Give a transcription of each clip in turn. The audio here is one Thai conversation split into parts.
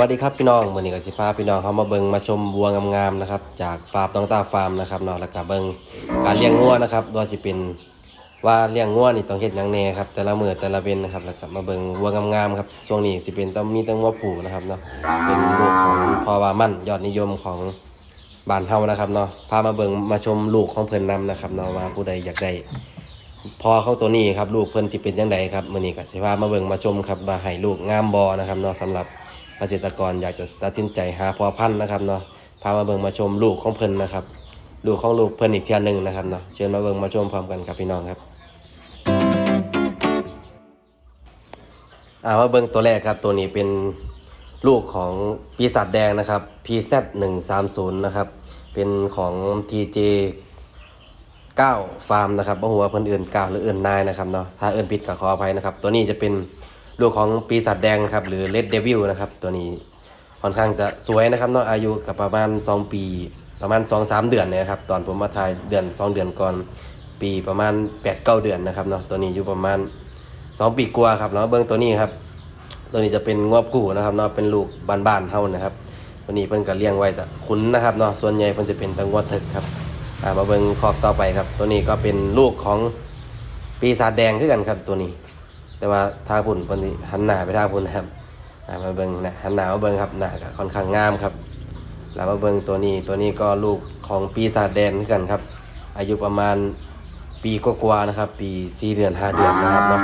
สวัสดีครับพี่น้องวันนี้ก็สิพาพี่น้องเขามาเบิงมาชมวัวงามๆนะครับ จากฟาร์มต้องตาฟาร์มนะครับเนาะแล้วก็เบิงการเลี้ยงงัวนะครับว่าสิเป็นว่าเลี้ยงงัวนี่ต้องเฮ็ดหยังแน่ครับแต่ละมื้อแต่ละเว้นนะครับแล้วก็มาเบิงวัวงามๆครับช่วงนี้สิเป็นต้องมีแตั้งวัวผูนะครับเนาะเป็นลูกของพอวามั่นยอดนิยมของบ้านเฮานะครับเนาะพามาเบิงมาชมลูกของเพิ่นนำนะครับเนาะว่าผู้ใดอยากได้พอเขาตัวนี้ครับลูกเพิ่นสิเป็นยังไงครับมื้อนี้ก็สิพามาเบิ่งมาชมครับว่าให้ลูกงามบ่นะครับเนาะสำหรับ เกษตรกรอยากจะตัดสินใจหาพอพันธุ์นะครับเนาะพามาเบิ่งมาชมลูกของเพิ่นนะครับลูกของลูกเพิ่นอีกเทียนหนึ่งนะครับเนาะเชิญมาเบิ่งมาชมพร้อมกันครับพี่น้องครับอ่ามาเบิ่งตัวแรกครับตัวนี้เป็นลูกของปีศาจแดงนะครับ PZ130 นะครับ เป็นของ TJ 9ฟาร์มนะครับบ่ฮู้ว่าเพิ่นเอื่น9หรือเอื่นนายนะครับเนาะถ้าเอื่นผิดก็ขออภัยนะครับ ตัวนี้จะเป็น ลูกของปีศาจแดงนะครับ หรือ Red Devil นะครับ ตัวนี้ค่อนข้างจะสวยนะครับเนาะอายุกับประมาณ 2 ปี ประมาณ 2-3 เดือนเนี่ยครับ ตอนผมมาถ่ายเดือน 2 เดือนก่อน ปีประมาณ 8-9 เดือนนะครับเนาะตัวนี้อยู่ประมาณ 2 ปีกว่าครับแล้วเบิ่งตัวนี้ครับ ตัวนี้จะเป็นงวบคู่นะครับเนาะเป็นลูกบ้านๆเท่านะครับ ตัวนี้เพิ่นก็เลี้ยงไว้แต่ขุนนะครับเนาะส่วนใหญ่เพิ่นจะเป็นตังวดถึกครับมาเบิ่งคอกต่อไปครับ ตัวนี้ก็เป็นลูกของปีศาจแดงคือกันครับตัวนี้ แต่ว่าทางพุ่นเพิ่นสิหันหน้าไปทางพุ่นนะครับอ่ามาเบิ่งนะหันหน้ามาเบิ่งครับหน้าก็ค่อนข้างงามครับแล้วมาเบิ่งตัวนี้ตัวนี้ก็ลูกของปีศาจแดงคือกันครับ อายุประมาณปีกว่าๆนะครับ ปี4เดือน5เดือนนะครับเนาะ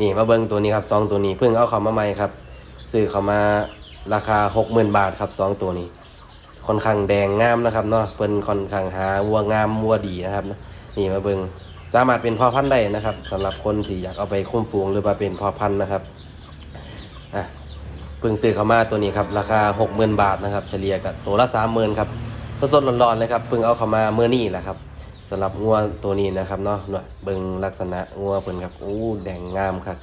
นี่มาเบิ้งตัวนี้ครับสองตัวนี้เพิ่งเอาเขามาใหม่ครับซื้อเขามาราคา60,000บาทครับสองตัวนี้ค่อนข้างแดงงามนะครับเนาะเพิ่นค่อนข้างหาวัวงามวัวดีนะครับนี่มาเบิ้ง สามารถเป็นพ่อพันธุ์ได้นะครับสำหรับคนที่อยากเอาไปคุ้มฟูงหรือว่าเป็นพ่อพันธุ์นะครับอะเพิ่งซื้อเขามาตัวนี้ครับราคา 60,000 บาทนะครับ เฉลี่ยกับตัวละ30,000ครับสดๆร้อนๆเลยครับเพิ่งเอาเขามาเมื่อนี้แหละครับสำหรับงัวตัวนี้นะครับเนาะเนาะเบิ่งลักษณะงัวเพิ่นครับอู้แดงงามครับ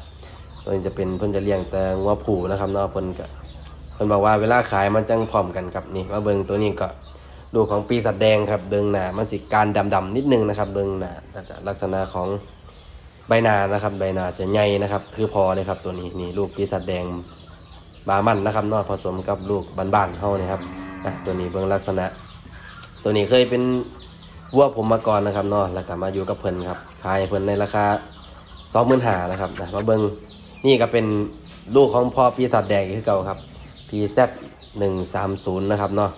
เพิ่นจะเป็นเพิ่นจะเลี้ยงแต่งัวผูนะครับเนาะเพิ่นก็เพิ่นบอกว่าเวลาขายมันจังพร้อมกันครับนี่มาเบิ่งตัวนี้ก็ ดูของปีศาจแดงครับเบิ่งหน้ามันสิการดำๆนิดนึงนะครับ เบิ่งหน้าลักษณะของใบหน้านะครับใบหน้าจะใหญ่นะครับ คือพอเลยครับตัวนี้นี่ลูกปีศาจแดงบามันนะครับนาะผสมกับลูกบ้านๆเฮานี่ครับอะตัวนี้เบิ่งลักษณะ ตัวนี้เคยเป็นวัวผมมาก่อนนะครับนาะแล้วก็มาอยู่กับเพิ่นครับขายเพิ่นในราคาสองหมื่นหานะครับนะมาเบิงนี่ก็เป็นลูกของพ่อปีศาจแดงคือเก่าครับ PZ หนึ่งสามศูนย์นะครับเนาะ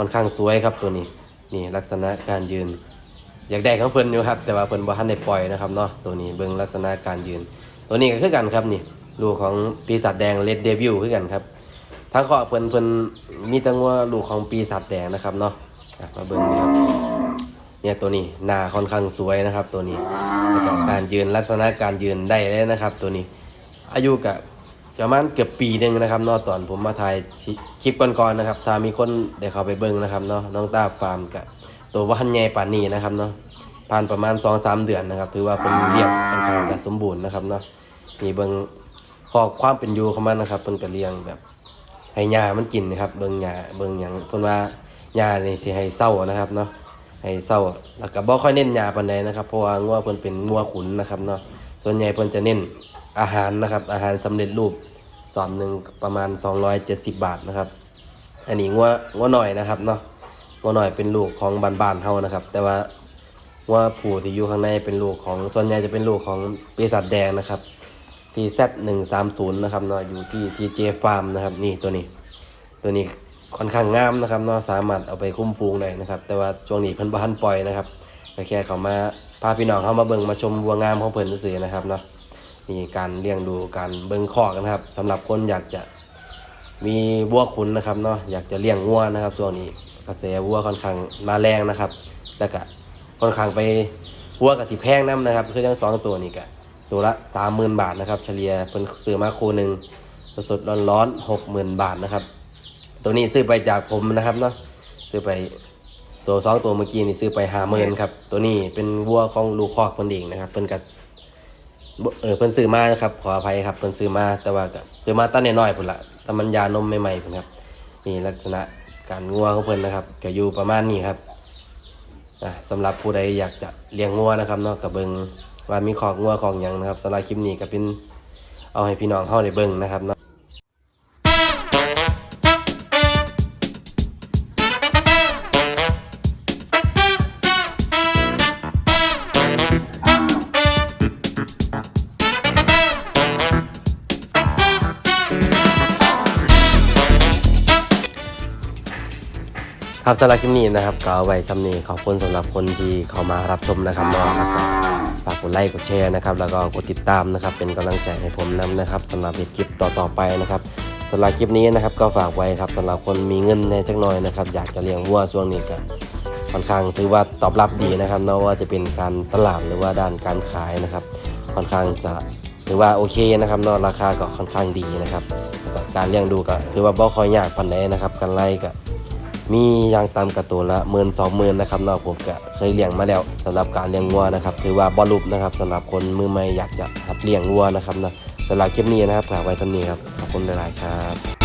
ค่อนข้างสวยครับตัวนี้นี่ลักษณะการยืน อยากได้ของเพิ่นอยู่ครับ แต่ว่าเพิ่นบ่ทันได้ปล่อยนะครับเนาะตัวนี้เบิ่งลักษณะการยืน ตัวนี้ก็คือกันครับนี่ลูกของปีศาจแดงเลดเดบิวคือกันครับทั้งข้อเพิ่นเพิ่นมีตั้งว่าลูกของปีศาจแดงนะครับเนาะมาเบิ่งนี่ครับเนี่ยตัวนี้หน้าค่อนข้างสวยนะครับ ตัวนี้แล้วก็การยืนลักษณะการยืนได้เลยนะครับ ตัวนี้ อายุกับ ประมาณเกือบปีหนึ่งนะครับเนาะตอนผมมาถ่ายคลิปก่อนๆนะครับ ถ้ามีคนได้เข้าไปเบิ่งนะครับเนาะน้องตาฟาร์มกับตัวว่าหันใหญ่ป่านนี้นะครับเนาะผ่านประมาณ2องสามเดือนนะครับ ถือว่าเป็นเลี้ยงค่อนข้างจะสมบูรณ์นะครับเนาะนี่เบิ่งขอความเป็นอยู่ของมันนะครับเป็นกระเลี้ยงแบบให้ยามันกินนะครับ เบิ่งยาเบิ่งหยังเพิ่นว่ายานี่สิให้เศร้านะครับเนาะให้เศร้าแล้วก็บ่ค่อยเน้นยาปานใดนะครับเพราะว่างัวเพิ่นเป็นงัวขุนนะครับเนาะส่วนใหญ่เพิ่นจะเน้นอาหารนะครับอาหารสำเร็จรูป อบหนึ่งประมาณ 270 บาทนะครับ อันนี้งัวงัวหน่อยนะครับเนาะงัวหน่อยเป็นลูกของบ้านๆเฮานะครับ แต่ว่างัวผู้ที่อยู่ข้างในเป็นลูกของส่วนใหญ่จะเป็นลูกของปีศาจแดงนะครับ PZ 130 นะครับเนาะอยู่ที่ TJ Farm นะครับนี่ตัวนี้ ตัวนี้ค่อนข้างงามนะครับเนาะสามารถเอาไปคุ้มฟูงได้นะครับ แต่ว่าช่วงนี้เพิ่นบ่ทันปล่อยนะครับก็แค่เขามาพาพี่น้องเข้ามาเบิ่งมาชมวัวงามของเพิ่นซื่อนะครับเนาะ มีการเลี้ยงดูการเบิ่งคอกนะครับสำหรับคนอยากจะมีวัวขุนนะครับเนาะอยากจะเลี้ยงวัวนะครับช่วงนี้กระแสวัวค่อนข้างมาแรงนะครับ แล้วก็ค่อนข้างไปวัวกับสิแพงน้ำนะครับคือทั้งสองตัวนี้ก็ตัวละ30,000บาทนะครับ เฉลี่ยเพิ่นซื้อมาคู่หนึงสดๆร้อนๆ60,000บาทนะครับ ตัวนี้ซื้อไปจากผมนะครับเนาะซื้อไปตัวสองตัวเมื่อกี้นี่ซื้อไปหาเมินครับตัวนี้เป็นวัวของลูกคอกเพิ่นเองนะครับเพิ่นกับ เออเพิ่นซื้อมานะครับขออภัยครับเพิ่นซื้อมาแต่ว่าก็ซื้อมาตั้งน้อยๆพุ่นละแต่มันยานมใหม่ๆพุ่นครับนี่ลักษณะการงัวของเพิ่นนะครับก็อยู่ประมาณนี้ครับอะสำหรับผู้ใดอยากจะเลี้ยงงัวนะครับเนาะกับเบิงว่ามีขอกงัวของหยังนะครับสำหรับคลิปนี้ก็เป็นเอาให้พี่น้องเฮาได้เบิ่งนะครับเนาะ ครับสำหรับคลิปนี้นะครับก็เอาไว้ซ้ำนีขอบคุณสำหรับคนที่เข้ามารับชมนะครับเนาะแล้วก็ฝากกดไลค์กดแชร์นะครับแล้วก็กดติดตามนะครับเป็นกำลังใจให้ผมนำนะครับสำหรับคลิปต่อๆไปนะครับสำหรับคลิปนี้นะครับก็ฝากไว้ครับสำหรับคนมีเงินในจักหน่อยนะครับอยากจะเลี้ยงวัวช่วงนี้ก็ค่อนข้างถือว่าตอบรับดีนะครับเนาะว่าจะเป็นการตลาดหรือว่าด้านการขายนะครับค่อนข้างจะถือว่าโอเคนะครับเนาะราคาก็ค่อนข้างดีนะครับก็การเลี้ยงดูก็ถือว่าบ่ค่อยยากปานใดนะครับการไล่ก็ มีอยางตามกระตัวละหมื่นสองหมื่นนะครับเนาะผมก็เคยเลี้ยงมาแล้วสำหรับการเลี้ยงวัวนะครับถือว่าบอลุบนะครับสำหรับคนมือใหม่อยากจะหัดเลี้ยงวัวนะครับนะสำหรับคลิปนี้นะครับฝากไว้สำนี้ครับขอบคุณหลายๆครับ